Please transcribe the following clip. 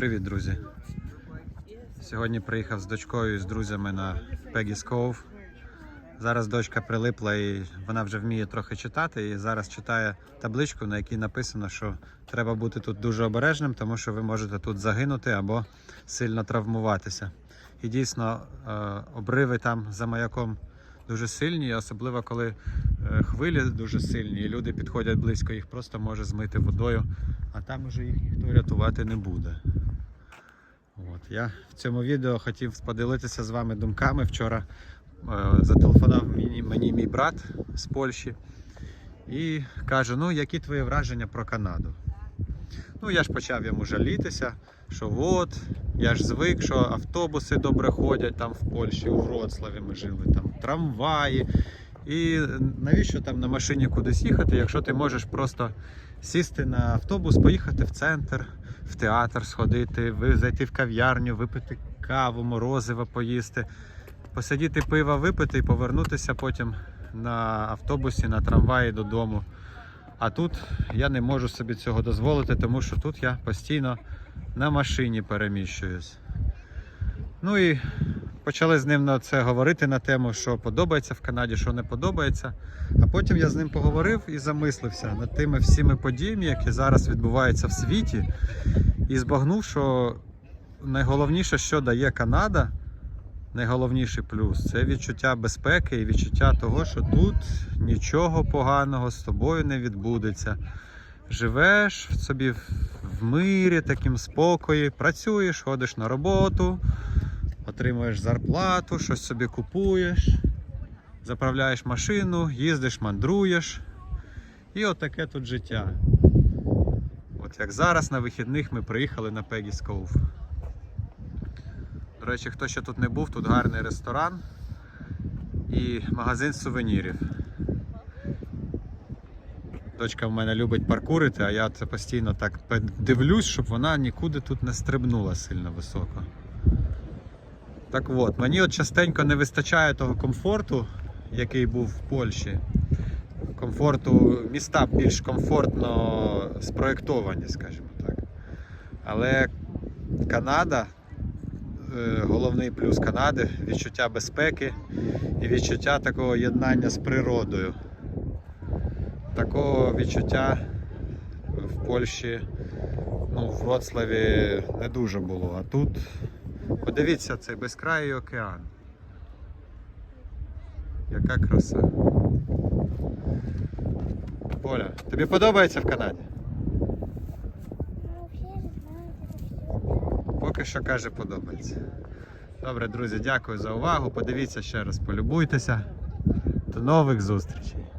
Привіт, друзі! Сьогодні приїхав з дочкою і з друзями на Peggy's Cove. Зараз дочка прилипла і вона вже вміє трохи читати. І зараз читає табличку, на якій написано, що треба бути тут дуже обережним, тому що ви можете тут загинути або сильно травмуватися. І дійсно е, обриви там за маяком дуже сильні, особливо коли е, хвилі дуже сильні, і люди підходять близько, їх просто може змити водою, а там уже їх ніхто рятувати не буде. От, я в цьому відео хотів поділитися з вами думками. Вчора е, зателефонував мені, мені мій брат з Польщі і каже: Ну, які твої враження про Канаду? Ну, я ж почав йому жалітися, що от, я ж звик, що автобуси добре ходять там в Польщі, у Вроцлаві ми жили, там трамваї. І навіщо там на машині кудись їхати, якщо ти можеш просто сісти на автобус, поїхати в центр, в театр сходити, зайти в кав'ярню, випити каву, морозиво поїсти, посидіти пива випити і повернутися потім на автобусі, на трамваї додому. А тут я не можу собі цього дозволити, тому що тут я постійно на машині переміщуюсь. Ну і почали з ним на це говорити на тему, що подобається в Канаді, що не подобається. А потім я з ним поговорив і замислився над тими всіми подіями, які зараз відбуваються в світі, і збагнув, що найголовніше, що дає Канада, найголовніший плюс це відчуття безпеки і відчуття того, що тут нічого поганого з тобою не відбудеться. Живеш собі в- мирі, таким спокої, працюєш, ходиш на роботу, отримуєш зарплату, щось собі купуєш, заправляєш машину, їздиш, мандруєш. І от тут життя. От як зараз на вихідних ми приїхали на Peggy's Cove. До речі, хто ще тут не був, тут гарний ресторан і магазин сувенірів. Дочка в мене любить паркурити, а я це постійно так дивлюсь, щоб вона нікуди тут не стрибнула сильно високо. Так от, мені от частенько не вистачає того комфорту, який був в Польщі. Комфорту, міста більш комфортно спроєктовані, скажімо так. Але Канада, е, головний плюс Канади відчуття безпеки і відчуття такого єднання з природою. Такого відчуття в Польщі, ну, в Вроцлаві не дуже було. А тут подивіться цей безкрайний океан. Яка краса. Поля, тобі подобається в Канаді? Поки що каже, подобається. Добре, друзі, дякую за увагу. Подивіться ще раз, полюбуйтеся. До нових зустрічей.